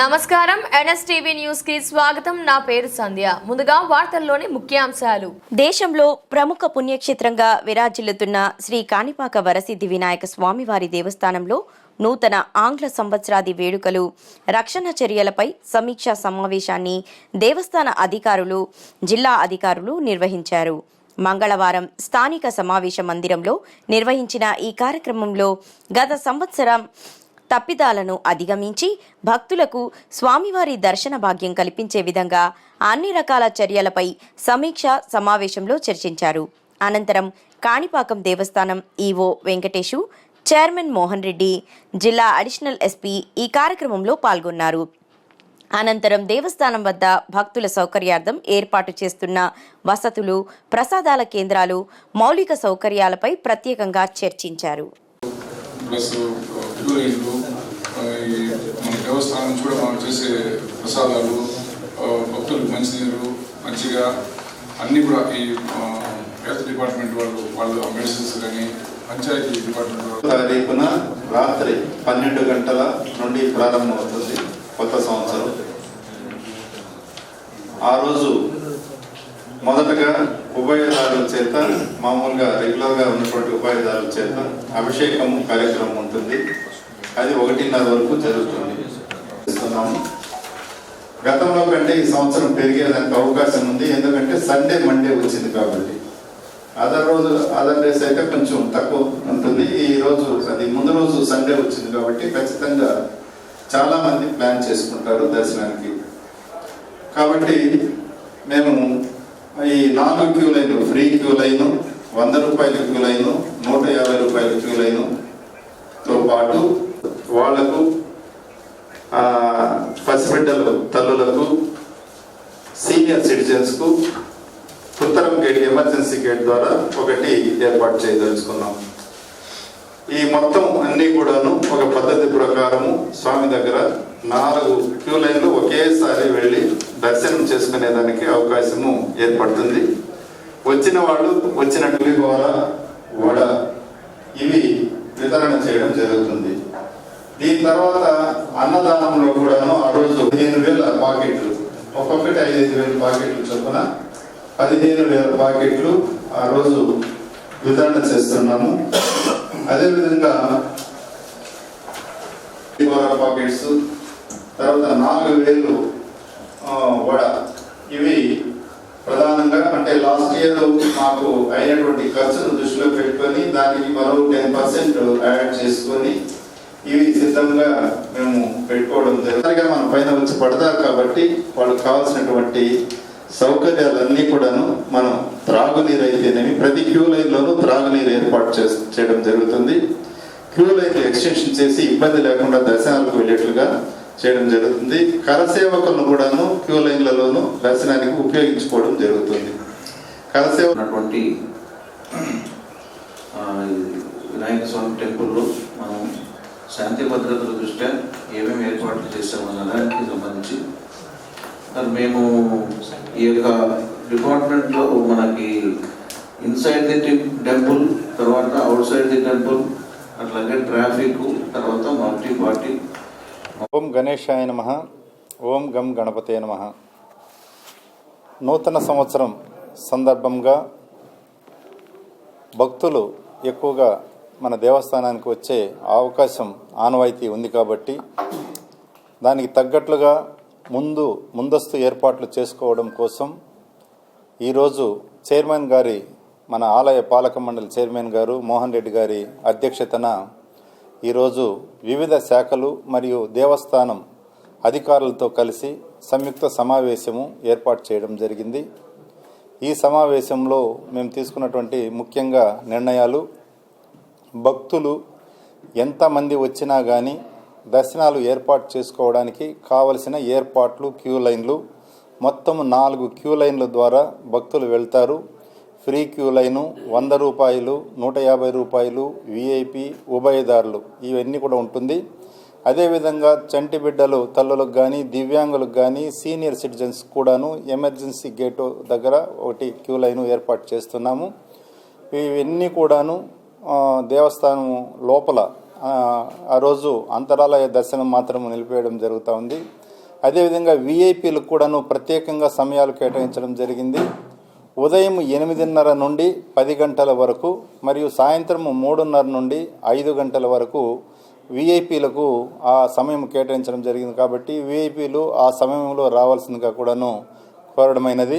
నమస్కారం. ఎన్ఎస్టీవీ న్యూస్కి స్వాగతం. నా పేరు సంధ్య. ముందుగా వార్తల్లోని ముఖ్యాంశాలు. దేశంలో ప్రముఖ పుణ్యక్షేత్రంగా విరాజిల్లుతున్న శ్రీ కాణిపాక వరసిద్ధి వినాయక స్వామివారి దేవస్థానంలో నూతన ఆంగ్ల సంవత్సరాది వేడుకలు రక్షణ చర్యలపై సమీక్షా సమావేశాన్ని దేవస్థాన అధికారులు జిల్లా అధికారులు నిర్వహించారు. మంగళవారం స్థానిక సమావేశ మందిరంలో నిర్వహించిన ఈ కార్యక్రమంలో గత సంవత్సరం తప్పిదాలను అధిగమించి భక్తులకు స్వామివారి దర్శన భాగ్యం కల్పించే విధంగా అన్ని రకాల చర్యలపై సమీక్ష సమావేశంలో చర్చించారు. అనంతరం కాణిపాకం దేవస్థానం ఈవో వెంకటేషు చైర్మన్ మోహన్ రెడ్డి జిల్లా అడిషనల్ ఎస్పీ ఈ కార్యక్రమంలో పాల్గొన్నారు. అనంతరం దేవస్థానం వద్ద భక్తుల సౌకర్యార్థం ఏర్పాటు చేస్తున్న వసతులు ప్రసాదాల కేంద్రాలు మౌలిక సౌకర్యాలపై ప్రత్యేకంగా చర్చించారు. ప్లస్ మన దేవస్థానం నుంచి కూడా మనం చేసే ప్రసాదాలు భక్తులకు మంచినీరు మంచిగా అన్నీ కూడా ఈ హెల్త్ డిపార్ట్మెంట్ వాళ్ళు వాళ్ళు మెడిసిన్స్ కానీ పంచాయతీ డిపార్ట్మెంట్ తారీఖున రాత్రి పన్నెండు గంటల నుండి ప్రారంభమవుతుంది కొత్త సంవత్సరం ఆ రోజు మొదటగా ఉభయదారుల చేత మామూలుగా రెగ్యులర్గా ఉన్నటువంటి ఉభయదారుల చేత అభిషేకం కార్యక్రమం ఉంటుంది. అది ఒకటిన్నర వరకు జరుగుతుంది. ఇస్తున్నాము గతంలో కంటే ఈ సంవత్సరం పెరిగేదానికి అవకాశం ఉంది. ఎందుకంటే సండే మండే వచ్చింది కాబట్టి. అదర్ రోజు అదర్ డేస్ అయితే కొంచెం తక్కువ ఉంటుంది. ఈ రోజు అది ముందు రోజు సండే వచ్చింది కాబట్టి ఖచ్చితంగా చాలా మంది ప్లాన్ చేసుకుంటారు దర్శనానికి. కాబట్టి మేము ఈ నాలుగు queue line free queue line వంద రూపాయల క్యూ లైను నూట యాభై రూపాయల క్యూ లైను పాటు వాళ్ళకు ఆ, పసిబిడ్డలు తల్లులకు సీనియర్ సిటిజన్స్కు ఉత్తరం గేట్ ఎమర్జెన్సీ గేట్ ద్వారా ఒకటి ఏర్పాటు చేయదలుచుకున్నాం. ఈ మొత్తం అన్నీ కూడాను ఒక పద్ధతి ప్రకారము స్వామి దగ్గర నాలుగు క్యూ లైన్లు ఒకేసారి వెళ్ళి దర్శనం చేసుకునేదానికి అవకాశము ఏర్పడుతుంది. వచ్చిన వాళ్ళు వచ్చిన పులిహోర వడ ఇవి వితరణ చేయడం జరుగుతుంది. దీని తర్వాత అన్నదానంలో కూడాను ఆ రోజు పదిహేను వేల పాకెట్లు ఒక్కొక్కటి ఐదైదు వేల పాకెట్లు చొప్పున పదిహేను వేల పాకెట్లు ఆ రోజు వితరణ చేస్తున్నాము. అదేవిధంగా పాకెట్స్ తర్వాత నాలుగు వేలు వడ. ఇవి ప్రధానంగా అంటే లాస్ట్ ఇయర్ మాకు అయినటువంటి ఖర్చును దృష్టిలో పెట్టుకొని దానికి మరో టెన్ పర్సెంట్ యాడ్ చేసుకొని ఇవి సిద్ధంగా మేము పెట్టుకోవడం జరిగిందిగా మన పైన వచ్చి పడతారు కాబట్టి వాళ్ళకి కావాల్సినటువంటి సౌకర్యాలన్నీ కూడాను మనం త్రాగునీరు అయితేనేమి ప్రతి క్యూ లైన్లోనూ త్రాగునీరు ఏర్పాటు చే చేయడం జరుగుతుంది. క్యూ లైన్లు ఎక్స్టెన్షన్ చేసి ఇబ్బంది లేకుండా దర్శనాలకు వెళ్ళేట్లుగా చేయడం జరుగుతుంది. కరసేవకులను కూడాను క్యూ లైన్లలోనూ దర్శనానికి ఉపయోగించుకోవడం జరుగుతుంది. కరసేవ ఉన్నటువంటి వినాయక స్వామి టెంపుల్లో మనం శాంతి భద్రతల దృష్ట్యా ఏమేమి ఏర్పాట్లు చేసామన్న దానికి సంబంధించి మరి మేము ఈ యొక్క డిపార్ట్మెంట్లో మనకి ఇన్సైడ్ ది టెంపుల్ తర్వాత అవుట్ సైడ్ ది టెంపుల్ అట్లాగే ట్రాఫిక్ తర్వాత మల్టీ పార్టీ ఓం గణేశాయ నమ. ఓం గం గణపతే నమ. నూతన సంవత్సరం సందర్భంగా భక్తులు ఎక్కువగా మన దేవస్థానానికి వచ్చే అవకాశం ఆనవాయితీ ఉంది కాబట్టి దానికి తగ్గట్లుగా ముందు ముందస్తు ఏర్పాట్లు చేసుకోవడం కోసం ఈరోజు చైర్మన్ గారి మన ఆలయ పాలక మండలి చైర్మన్ గారు మోహన్ రెడ్డి గారి అధ్యక్షతన ఈరోజు వివిధ శాఖలు మరియు దేవస్థానం అధికారులతో కలిసి సంయుక్త సమావేశము ఏర్పాటు చేయడం జరిగింది. ఈ సమావేశంలో మేము తీసుకున్నటువంటి ముఖ్యంగా నిర్ణయాలు భక్తులు ఎంతమంది వచ్చినా కానీ దర్శనాలు ఏర్పాటు చేసుకోవడానికి కావలసిన ఏర్పాట్లు క్యూ లైన్లు మొత్తం నాలుగు క్యూ లైన్ల ద్వారా భక్తులు వెళ్తారు. ఫ్రీ క్యూ లైను వంద రూపాయలు నూట యాభై రూపాయలు విఐపి ఉభయదారులు ఇవన్నీ కూడా ఉంటుంది. అదేవిధంగా చంటి బిడ్డలు తల్లులకు కానీ దివ్యాంగులకు కానీ సీనియర్ సిటిజన్స్ కూడాను ఎమర్జెన్సీ గేటు దగ్గర ఒకటి క్యూ లైను ఏర్పాటు చేస్తున్నాము. ఇవన్నీ కూడాను దేవస్థానం లోపల ఆ, ఆ రోజు అంతరాలయ దర్శనం మాత్రం నిలిపేయడం జరుగుతూ ఉంది. అదేవిధంగా విఐపీలకు కూడాను ప్రత్యేకంగా సమయాలు కేటాయించడం జరిగింది. ఉదయం ఎనిమిదిన్నర నుండి పది గంటల వరకు మరియు సాయంత్రం మూడున్నర నుండి ఐదు గంటల వరకు విఐపీలకు ఆ సమయం కేటాయించడం జరిగింది కాబట్టి విఐపీలు ఆ సమయంలో రావాల్సిందిగా కూడాను కోరడమైనది.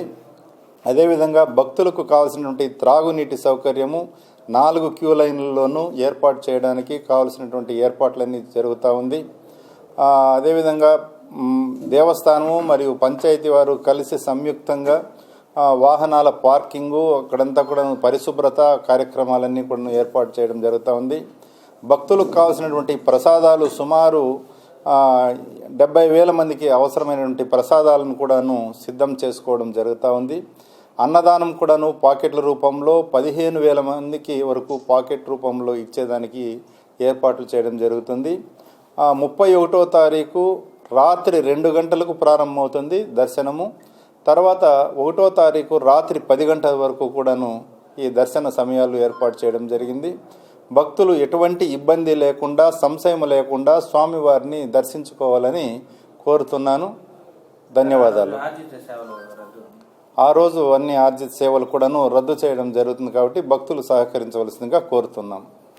అదేవిధంగా భక్తులకు కావాల్సినటువంటి త్రాగునీటి సౌకర్యము నాలుగు క్యూ లైన్లలోనూ ఏర్పాటు చేయడానికి కావాల్సినటువంటి ఏర్పాట్లన్నీ జరుగుతూ ఉంది. అదేవిధంగా దేవస్థానము మరియు పంచాయతీ వారు కలిసి సంయుక్తంగా వాహనాల పార్కింగు అక్కడంతా కూడా పరిశుభ్రత కార్యక్రమాలన్నీ కూడా ఏర్పాటు చేయడం జరుగుతూ ఉంది. భక్తులకు కావాల్సినటువంటి ప్రసాదాలు సుమారు డెబ్బై వేల మందికి అవసరమైనటువంటి ప్రసాదాలను కూడాను సిద్ధం చేసుకోవడం జరుగుతూ ఉంది. అన్నదానం కూడాను పాకెట్ల రూపంలో పదిహేను వేల మందికి వరకు పాకెట్ రూపంలో ఇచ్చేదానికి ఏర్పాట్లు చేయడం జరుగుతుంది. ముప్పై ఒకటో తారీఖు రాత్రి రెండు గంటలకు ప్రారంభమవుతుంది దర్శనము. తర్వాత ఒకటో తారీఖు రాత్రి పది గంటల వరకు కూడాను ఈ దర్శన సమయాలు ఏర్పాటు చేయడం జరిగింది. భక్తులు ఎటువంటి ఇబ్బంది లేకుండా సంశయం లేకుండా స్వామివారిని దర్శించుకోవాలని కోరుతున్నాను. ధన్యవాదాలు. ఆ రోజు అన్ని ఆర్జిత సేవలు కూడాను రద్దు చేయడం జరుగుతుంది కాబట్టి భక్తులు సహకరించవలసిందిగా కోరుతున్నాం.